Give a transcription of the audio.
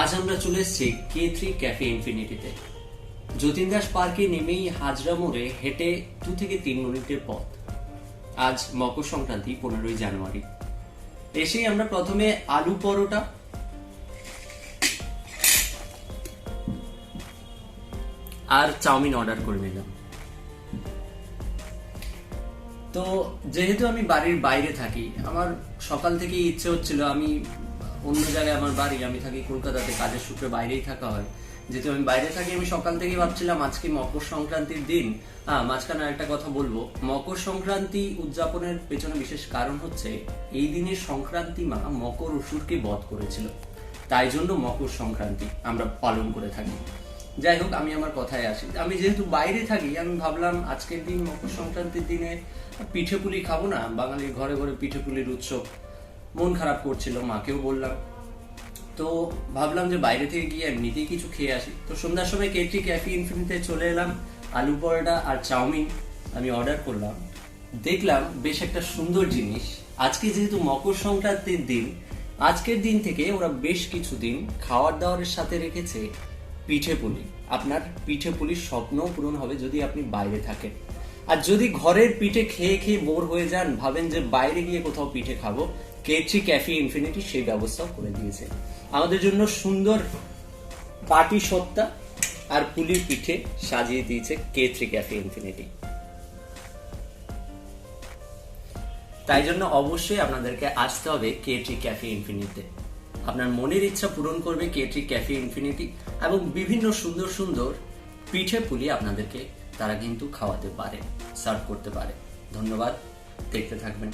আজ আমরা চলে এসেছি কে থ্রি ক্যাফে ইনফিনিটিতে যতীন দাস পার্কে নেমেই হাজরা মোড়ে হেঁটে দু থেকে তিন মিনিটের পথ। আজ মকর সংক্রান্তি, পনেরোই জানুয়ারি। এসেই আমরা প্রথমে আলু পরোটা। আর চাউমিন অর্ডার করে নিলাম। তো যেহেতু আমি বাড়ির বাইরে থাকি, আমার সকাল থেকেই ইচ্ছে হচ্ছিল আমি অন্য জায়গায় আমার বাড়ি, আমি থাকি কলকাতাতে, কাজের সূত্রে বাইরেই থাকা হয়। যেহেতু আমি বাইরে থাকি, আমি সকাল থেকেই ভাবছিলাম আজকে মকর সংক্রান্তির দিন। হ্যাঁ মাঝখানে একটা কথা বলব। মকর সংক্রান্তি উদযাপনের পেছনে বিশেষ কারণ হচ্ছে, এই দিনের সংক্রান্তি মা মকর অসুরকে বধ করেছিল। তাই জন্য মকর সংক্রান্তি আমরা পালন করে থাকি। যাই হোক, আমি আমার কথায় আসি। আমি যেহেতু বাইরে থাকি, আমি ভাবলাম আজকের দিন মকর সংক্রান্তির দিনে পিঠে পুলি খাব না। বাঙালির ঘরে ঘরে পিঠে পুলির উৎসব। মন খারাপ করছিল, মাকেও বললাম। তো ভাবলাম যে বাইরে থেকে গিয়ে এমনিতেই কিছু খেয়ে আসি। তো সন্ধ্যার সময় কেটি ক্যাফে ইনফিনিতে চলে এলাম, আলু পরোটা আর চাউমিন আমি অর্ডার করলাম। দেখলাম বেশ একটা সুন্দর জিনিস। আজকে যেহেতু মকর সংক্রান্তির দিন, আজকের দিন থেকে ওরা বেশ কিছুদিন খাওয়ার দাওয়ারের সাথে রেখেছে পিঠে পুলি। আপনার পিঠে পুলির স্বপ্ন পূরণ হবে যদি আপনি বাইরে থাকেন। আর যদি ঘরের পিঠে খেয়ে খেয়ে বোর হয়ে যান, ভাবেন যে বাইরে গিয়ে কোথাও পিঠে খাব কেটরি ক্যাফে ইনফিনিটি সেই ব্যবস্থাও করে দিয়েছে। আমাদের জন্য সুন্দর পাটি সত্তা আর পুলির পিঠে সাজিয়ে দিয়েছে কে থ্রি ক্যাফে ইনফিনিটি তাই জন্য অবশ্যই আপনাদেরকে আসতে হবে কে কেটি ক্যাফে ইনফিনিটিতে আপনার মনের ইচ্ছা পূরণ করবে কে কেটি ক্যাফে ইনফিনিটি এবং বিভিন্ন সুন্দর সুন্দর পিঠে পুলি আপনাদেরকে তারা কিন্তু খাওয়াতে পারে সার্ভ করতে পারে। ধন্যবাদ দেখতে থাকবেন।